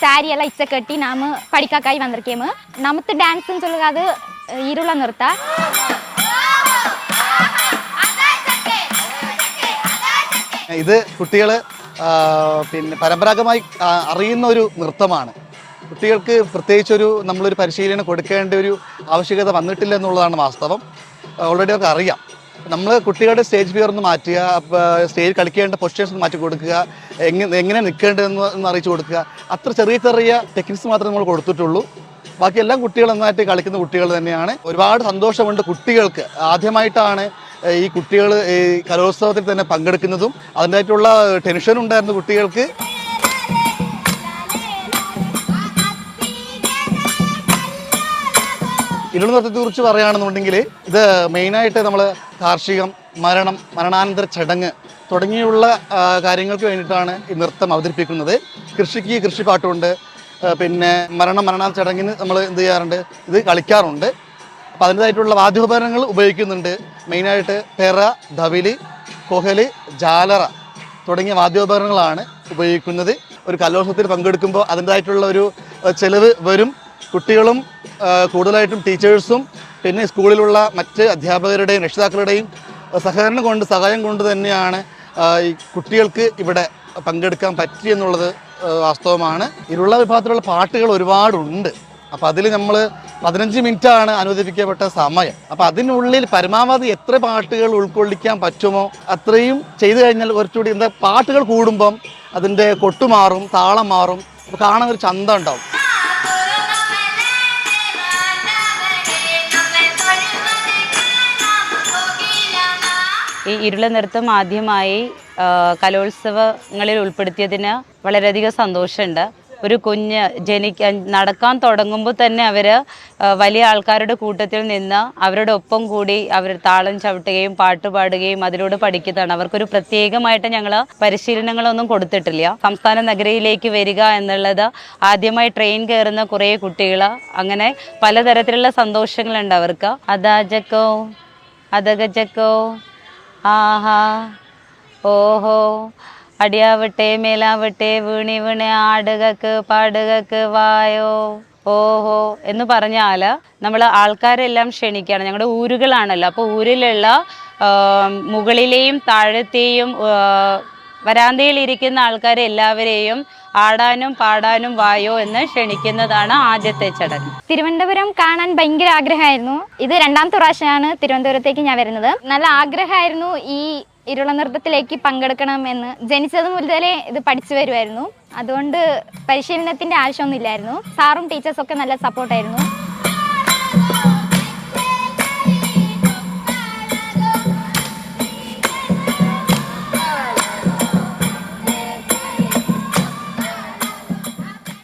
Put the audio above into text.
Sorry எல்லாம் இச்ச கட்டி நாம படிக்காக்காய் வந்திருக்கேமு நமத்து டான்ஸ்னு சொல்லுங்க அது இருள நிறுத்த ഇത് കുട്ടികൾ പിന്നെ പരമ്പരാഗതമായി ആ, അറിയുന്ന ഒരു നൃത്തമാണ് കുട്ടികൾക്ക് പ്രത്യേകിച്ചൊരു നമ്മളൊരു പരിശീലനം കൊടുക്കേണ്ട ഒരു ആവശ്യകത വന്നിട്ടില്ല എന്നുള്ളതാണ് വാസ്തവം ഓൾറെഡി അവർക്ക് അറിയാം നമ്മൾ കുട്ടികളുടെ സ്റ്റേജ് ഫിയർ ഒന്ന് മാറ്റുക സ്റ്റേജ് കളിക്കേണ്ട പൊസിഷൻസ് ഒന്ന് മാറ്റി കൊടുക്കുക എങ്ങനെ എങ്ങനെ നിൽക്കേണ്ടതെന്ന് അറിയിച്ചു കൊടുക്കുക. അത്ര ചെറിയ ചെറിയ ടെക്നിക്സ് മാത്രമേ നമ്മൾ കൊടുത്തിട്ടുള്ളൂ. ബാക്കി എല്ലാം കുട്ടികൾ നന്നായിട്ട് കളിക്കുന്ന കുട്ടികൾ തന്നെയാണ്. ഒരുപാട് സന്തോഷമുണ്ട് കുട്ടികൾക്ക്. ആദ്യമായിട്ടാണ് ഈ കുട്ടികൾ ഈ കലോത്സവത്തിൽ തന്നെ പങ്കെടുക്കുന്നതും. അതിന്റെതായിട്ടുള്ള ടെൻഷൻ ഉണ്ടായിരുന്നു കുട്ടികൾക്ക്. ഇരുള നൃത്തത്തെ കുറിച്ച് പറയുകയാണെന്നുണ്ടെങ്കിൽ ഇത് മെയിനായിട്ട് നമ്മൾ കാർഷികം മരണം മരണാനന്തര ചടങ്ങ് തുടങ്ങിയുള്ള കാര്യങ്ങൾക്ക് വേണ്ടിയിട്ടാണ് ഈ നൃത്തം അവതരിപ്പിക്കുന്നത്. കൃഷിക്ക് കൃഷിപ്പാട്ടുണ്ട്. പിന്നെ മരണം മരണാനന്തര ചടങ്ങിന് നമ്മൾ എന്ത് ചെയ്യാറുണ്ട്? ഇത് കളിക്കാറുണ്ട്. അപ്പോൾ അതിന്റെതായിട്ടുള്ള വാദ്യോപകരണങ്ങൾ ഉപയോഗിക്കുന്നുണ്ട്. മെയിനായിട്ട് പെറ ധവിലി കൊഹൽ ജാലറ തുടങ്ങിയ വാദ്യോപകരണങ്ങളാണ് ഉപയോഗിക്കുന്നത്. ഒരു കലോത്സവത്തിൽ പങ്കെടുക്കുമ്പോൾ അതിന്റെതായിട്ടുള്ള ഒരു ചെലവ് വരും. കുട്ടികളും കൂടുതലായിട്ടും ടീച്ചേഴ്സും പിന്നെ സ്കൂളിലുള്ള മറ്റ് അധ്യാപകരുടെയും രക്ഷിതാക്കളുടെയും സഹകരണം കൊണ്ട് സഹായം കൊണ്ട് തന്നെയാണ് ഈ കുട്ടികൾക്ക് ഇവിടെ പങ്കെടുക്കാൻ പറ്റി എന്നുള്ളത് വാസ്തവമാണ്. ഇരുള്ള വിഭാഗത്തിലുള്ള പാട്ടുകൾ ഒരുപാടുണ്ട്. അപ്പോൾ അതിൽ നമ്മൾ പതിനഞ്ച് മിനിറ്റാണ് അനുവദിപ്പിക്കപ്പെട്ട സമയം. അപ്പോൾ അതിനുള്ളിൽ പരമാവധി എത്ര പാട്ടുകൾ ഉൾക്കൊള്ളിക്കാൻ പറ്റുമോ അത്രയും ചെയ്തു കഴിഞ്ഞാൽ കുറച്ചുകൂടി എന്താ പാട്ടുകൾ കൂടുമ്പം അതിന്റെ കൊട്ടുമാറും താളം മാറും. അപ്പോൾ കാണാൻ ഒരു ചന്ത ഉണ്ടാവും. ഈ ഇരുള നൃത്തം ആദ്യമായി കലോത്സവങ്ങളിൽ ഉൾപ്പെടുത്തിയതിന് വളരെയധികം സന്തോഷമുണ്ട്. ഒരു കുഞ്ഞ് ജനിക്കാൻ നടക്കാൻ തുടങ്ങുമ്പോൾ തന്നെ അവർ വലിയ ആൾക്കാരുടെ കൂട്ടത്തിൽ നിന്ന് അവരുടെ ഒപ്പം കൂടി അവർ താളം ചവിട്ടുകയും പാട്ട് പാടുകയും അതിലൂടെ പഠിക്കുന്നതാണ്. അവർക്കൊരു പ്രത്യേകമായിട്ട് ഞങ്ങൾ പരിശീലനങ്ങളൊന്നും കൊടുത്തിട്ടില്ല. സംസ്ഥാന നഗരയിലേക്ക് വരിക എന്നുള്ളത് ആദ്യമായി ട്രെയിൻ കയറുന്ന കുറേ കുട്ടികൾ അങ്ങനെ പലതരത്തിലുള്ള സന്തോഷങ്ങളുണ്ട് അവർക്ക്. അതാജക്കോ അതകജക്കോ ആഹാ. ഓഹോ. അടിയാവട്ടെ മേലാവട്ടെ വീണി വീണ് ആടുകക്ക് പാടുകക്ക് വായോ. ഓഹോ. എന്ന് പറഞ്ഞാൽ നമ്മൾ ആൾക്കാരെല്ലാം ക്ഷണിക്കുകയാണ്. ഞങ്ങളുടെ ഊരുകളാണല്ലോ. അപ്പോൾ ഊരിലുള്ള മുകളിലെയും താഴത്തെയും വരാന്തയിൽ ഇരിക്കുന്ന ആൾക്കാരെ എല്ലാവരെയും ആടാനും പാടാനും വായോ എന്ന് ക്ഷണിക്കുന്നതാണ് ആദ്യത്തെ ചടങ്ങ്. തിരുവനന്തപുരം കാണാൻ ഭയങ്കര ആഗ്രഹമായിരുന്നു. ഇത് രണ്ടാമത്തെ പ്രാവശ്യമാണ് തിരുവനന്തപുരത്തേക്ക് ഞാൻ വരുന്നത്. നല്ല ആഗ്രഹമായിരുന്നു ഈ ഇരുള നൃത്തത്തിലേക്ക് പങ്കെടുക്കണം എന്ന്. ജനിച്ചത് മുതലേ ഇത് പഠിച്ചു വരുമായിരുന്നു. അതുകൊണ്ട് പരിശീലനത്തിന്റെ ആവശ്യമൊന്നുമില്ലായിരുന്നു. സാറും ടീച്ചേഴ്സൊക്കെ നല്ല സപ്പോർട്ടായിരുന്നു